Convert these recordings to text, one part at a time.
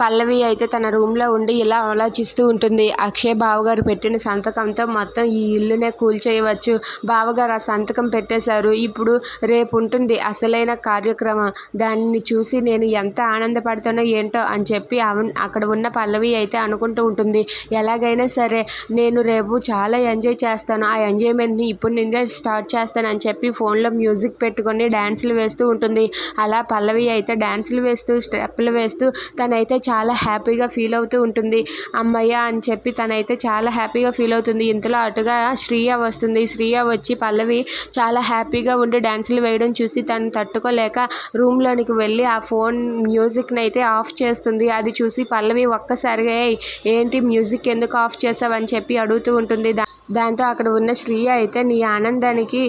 పల్లవి అయితే తన రూమ్లో ఉండి ఇలా ఆలోచిస్తూ ఉంటుంది. అక్షయ్ బావగారు పెట్టిన సంతకంతో మొత్తం ఈ ఇల్లునే కూల్చేయవచ్చు. బావగారు ఆ సంతకం పెట్టేశారు. ఇప్పుడు రేపు ఉంటుంది అసలైన కార్యక్రమం. దాన్ని చూసి నేను ఎంత ఆనందపడతానో ఏంటో అని చెప్పి అక్కడ ఉన్న పల్లవి అయితే అనుకుంటూ ఉంటుంది. ఎలాగైనా సరే నేను రేపు చాలా ఎంజాయ్ చేస్తాను. ఆ ఎంజాయ్మెంట్ని ఇప్పుడు నుండే స్టార్ట్ చేస్తాను అని చెప్పి ఫోన్లో మ్యూజిక్ పెట్టుకొని డ్యాన్సులు వేస్తూ ఉంటుంది. అలా పల్లవి అయితే డ్యాన్సులు వేస్తూ స్టెప్పులు వేస్తూ తనైతే చాలా హ్యాపీగా ఫీల్ అవుతూ ఉంటుంది. అమ్మయ్య అని చెప్పి తనైతే చాలా హ్యాపీగా ఫీల్ అవుతుంది. ఇంతలో అటుగా శ్రీయ వస్తుంది. శ్రీయ వచ్చి పల్లవి చాలా హ్యాపీగా ఉండి డ్యాన్సులు వేయడం చూసి తను తట్టుకోలేక రూమ్లోనికి వెళ్ళి ఆ ఫోన్ మ్యూజిక్ని అయితే ఆఫ్ చేస్తుంది. అది చూసి పల్లవి ఒక్కసారిగా ఏంటి మ్యూజిక్ ఎందుకు ఆఫ్ చేసావని చెప్పి అడుగుతూ ఉంటుంది. దాంతో అక్కడ ఉన్న శ్రీయ అయితే నీ ఆనందానికి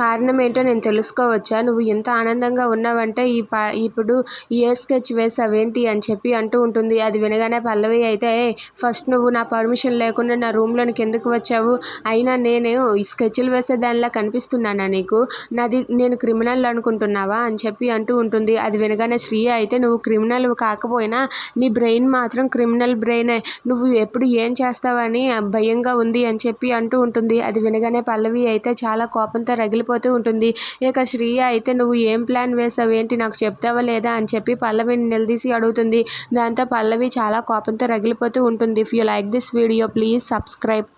కారణం ఏంటో నేను తెలుసుకోవచ్చా? నువ్వు ఎంత ఆనందంగా ఉన్నావంటే ఈ ప ఇప్పుడు ఏ స్కెచ్ వేసావేంటి? అని చెప్పి అంటూ ఉంటుంది. అది వినగానే పల్లవి అయితే ఏ ఫస్ట్ నువ్వు నా పర్మిషన్ లేకుండా నా రూమ్లోనికి ఎందుకు వచ్చావు? అయినా నేను ఈ స్కెచ్లు వేసే దానిలా కనిపిస్తున్నానా నీకు? నాది నేను క్రిమినల్ అనుకుంటున్నావా? అని చెప్పి అంటూ ఉంటుంది. అది వినగానే శ్రీయ అయితే నువ్వు క్రిమినల్ కాకపోయినా నీ బ్రెయిన్ మాత్రం క్రిమినల్ బ్రెయినే. నువ్వు ఎప్పుడు ఏం చేస్తావని భయంగా ఉంది అని చెప్పి అంటూ ఉంటుంది. అది వినగానే పల్లవి అయితే చాలా కోపంతో రగిలిపోతూ ఉంటుంది. ఇక శ్రీయ అయితే నువ్వు ఏం ప్లాన్ వేసావు ఏంటి? నాకు చెప్తావా లేదా? అని చెప్పి పల్లవిని నిలదీసి అడుగుతుంది. దాంతో పల్లవి చాలా కోపంతో రగిలిపోతూ ఉంటుంది. If you like this video please subscribe